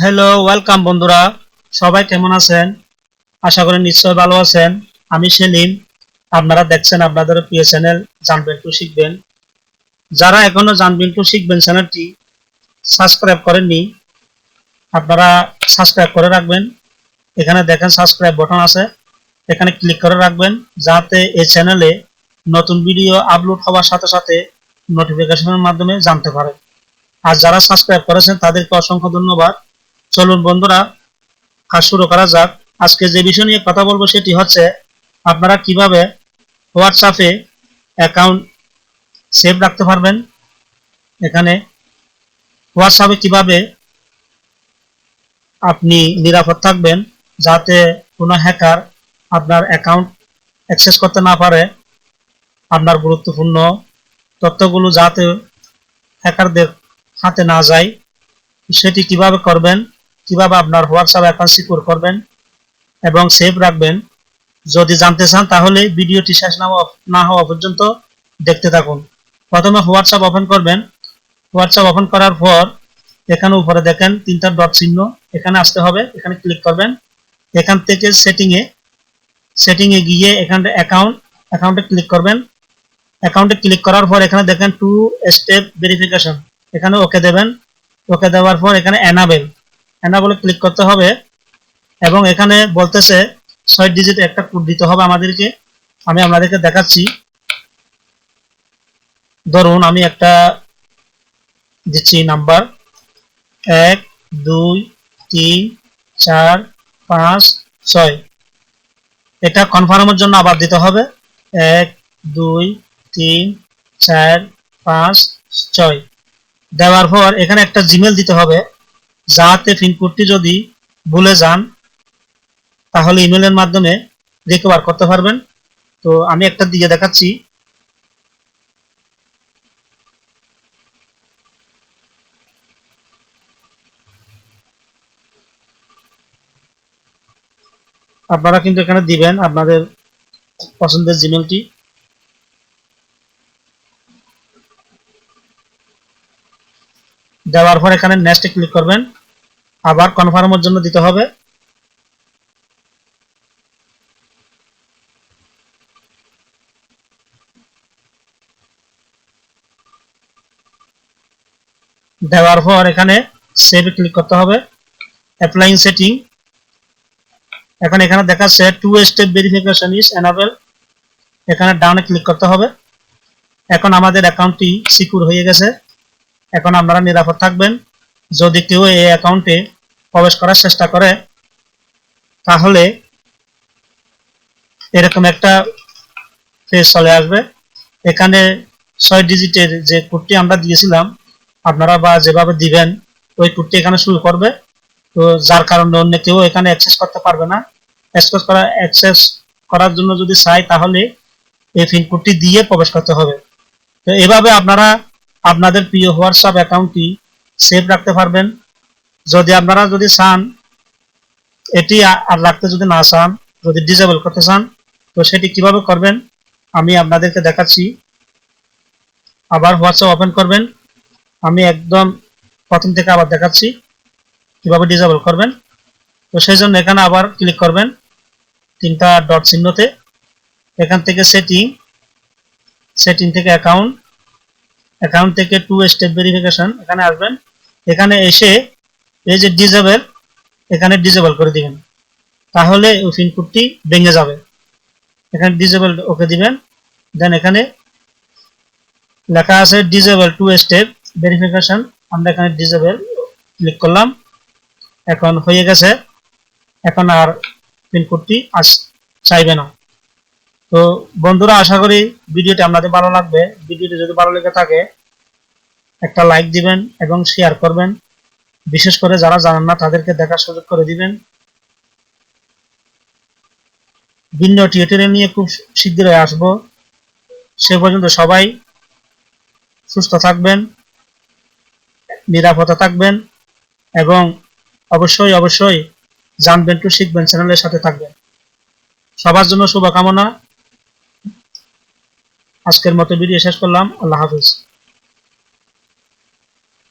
Hello welcome বন্ধুরা। সবাই কেমন আছেন? আশা করি নিশ্চয় ভালো আছেন। আমি সেলিম। আপনারা দেখছেন আপনাদের প্রিয় চ্যানেল জানবেন টু শিখবেন। যারা এখনও জানবেন টু শিখবেন চ্যানেলটি সাবস্ক্রাইব করেননি, আপনারা সাবস্ক্রাইব করে রাখবেন। এখানে দেখেন সাবস্ক্রাইব বাটন আছে। এখানে ক্লিক করে রাখবেন, যাতে এই চ্যানেলে নতুন ভিডিও আপলোড হওয়ার সাথে সাথে নোটিফিকেশনের মাধ্যমে জানতে পারেন আর যারা সাবস্ক্রাইব করেছেন, তাদেরকে অসংখ্য ধন্যবাদ। চলুন বন্ধুরা, কাজ শুরু করা যাক। আজকে যে বিষয় নিয়ে কথা বলব সেটি হচ্ছে, আপনারা কীভাবে হোয়াটসঅ্যাপে অ্যাকাউন্ট সেভ রাখতে পারবেন? এখানে হোয়াটসঅ্যাপে কীভাবে আপনি নিরাপদ থাকবেন যাতে কোনো হ্যাকার আপনার অ্যাকাউন্ট অ্যাক্সেস করতে না পারে? আপনার গুরুত্বপূর্ণ তথ্যগুলো যাতে হ্যাকারদের হাতে না যায়, সেটি কীভাবে করবেন? কীভাবে আপনার হোয়াটসঅ্যাপ অ্যাকাউন্ট সিকিউর করবেন এবং সেভ রাখবেন, যদি জানতে চান তাহলে ভিডিওটি শেষ না না হওয়া পর্যন্ত দেখতে থাকুন। প্রথমে হোয়াটসঅ্যাপ ওপেন করবেন। হোয়াটসঅ্যাপ ওপেন করার পর এখানে উপরে দেখেন তিনটা ডট চিহ্ন। এখানে আসতে হবে, এখানে ক্লিক করবেন। এখান থেকে সেটিং এ সেটিং এ গিয়ে এখানে অ্যাকাউন্ট অ্যাকাউন্টে ক্লিক করবেন। অ্যাকাউন্টে ক্লিক করার পর এখানে দেখেন টু স্টেপ ভেরিফিকেশন এখানে ওকে দেবেন। ওকে দেওয়ার পর এখানে এনাবেল এনাবেলে ক্লিক করতে হবে এবং এখানে বলতেছে ছয় ডিজিট একটা কোড দিতে হবে আমাদেরকে। আমি আপনাদেরকে দেখাচ্ছি। ধরুন আমি একটা দিচ্ছি নাম্বার এক, দুই, তিন, চার, পাঁচ, ছয়। এটা কনফার্মের জন্য আবার দিতে হবে। এক, দুই, তিন, চার, পাঁচ, ছয়। দেওয়ার পর এখানে একটা জিমেল দিতে হবে। যাতে পিনকোডটি যদি ভুলে যান, তাহলে ইমেলের মাধ্যমে রিকভার করতে পারবেন। তো আমি একটা দিয়ে দেখাচ্ছি। আপনারা কিন্তু এখানে দিবেন আপনাদের পছন্দের জিমেলটি দেওয়ার পর এখানে নেক্সটে ক্লিক করবেন। আবার কনফার্মের জন্য দিতে হবে। দেওয়ার পর এখানে সেভে ক্লিক করতে হবে। অ্যাপ্লাইং সেটিং এখন এখানে দেখাচ্ছে two step verification is enable এখানে ডাউনে ক্লিক করতে হবে। এখন আমাদের অ্যাকাউন্টটি সিকিউর হয়ে গেছে। এখন আপনারা নিরাপদ থাকবেন। যদি কেউ এই অ্যাকাউন্টে প্রবেশ করার চেষ্টা করে, তাহলে এরকম একটা পেজ চলে আসবে। এখানে ছয় ডিজিটের যে কোডটি আমরা দিয়েছিলাম, আপনারা বা যেভাবে দিবেন, ওই কোডটি এখানে শুরু করবে। তো যার কারণে অন্য কেউ এখানে অ্যাক্সেস করতে পারবে না। অ্যাক্সেস করা অ্যাক্সেস করার জন্য যদি চাই তাহলে এই পিন কোডটি দিয়ে প্রবেশ করতে হবে। তো এভাবে আপনারা আপনাদের প্রিয় হোয়াটসঅ্যাপ অ্যাকাউন্টটি সেভ রাখতে পারবেন। যদি আপনারা যদি চান, এটি আর রাখতে যদি না চান, যদি ডিসেবল করতে চান, তো সেটি কীভাবে করবেন, আমি আপনাদেরকে দেখাচ্ছি। আবার হোয়াটসঅ্যাপ ওপেন করবেন। আমি একদম প্রথম থেকে আবার দেখাচ্ছি কীভাবে ডিসেবল করবেন। তো সেই জন্য এখানে আবার ক্লিক করবেন তিনটা ডট চিহ্নতে। এখান থেকে সেটিং সেটিং থেকে অ্যাকাউন্ট অ্যাকাউন্ট থেকে টু স্টেপ ভেরিফিকেশন এখানে আসবেন। এখানে এসে এই যে ডিজেবল এখানে ডিজেবল করে দিবেন। তাহলে ওই পিনকোডটি ভেঙে যাবে। এখানে ডিজেবল ওকে দিবেন। দেন এখানে লেখা আছে ডিজেবল টু স্টেপ ভেরিফিকেশন আমরা এখানে ডিজেবল ক্লিক করলাম। এখন হয়ে গেছে। এখন আর পিনকোডটি আস চাইবে না। তো বন্ধুরা, আশা করি ভিডিওটি আপনাদের ভালো লাগবে। ভিডিওটি যদি ভালো লেগে থাকে, একটা লাইক দিবেন এবং শেয়ার করবেন। বিশেষ করে যারা জানেন না, তাদেরকে দেখার সুযোগ করে দিবেন। ভিন্ন টিউটোরিয়াল নিয়ে খুব শীঘ্রই আসব। সে পর্যন্ত সবাই সুস্থ থাকবেন, নিরাপদে থাকবেন এবং অবশ্যই অবশ্যই জানবেন টু শিখবেন চ্যানেলের সাথে থাকবেন। সবার জন্য শুভকামনা। আজকের মতো ভিডিও শেষ করলাম। আল্লাহ হাফিজ।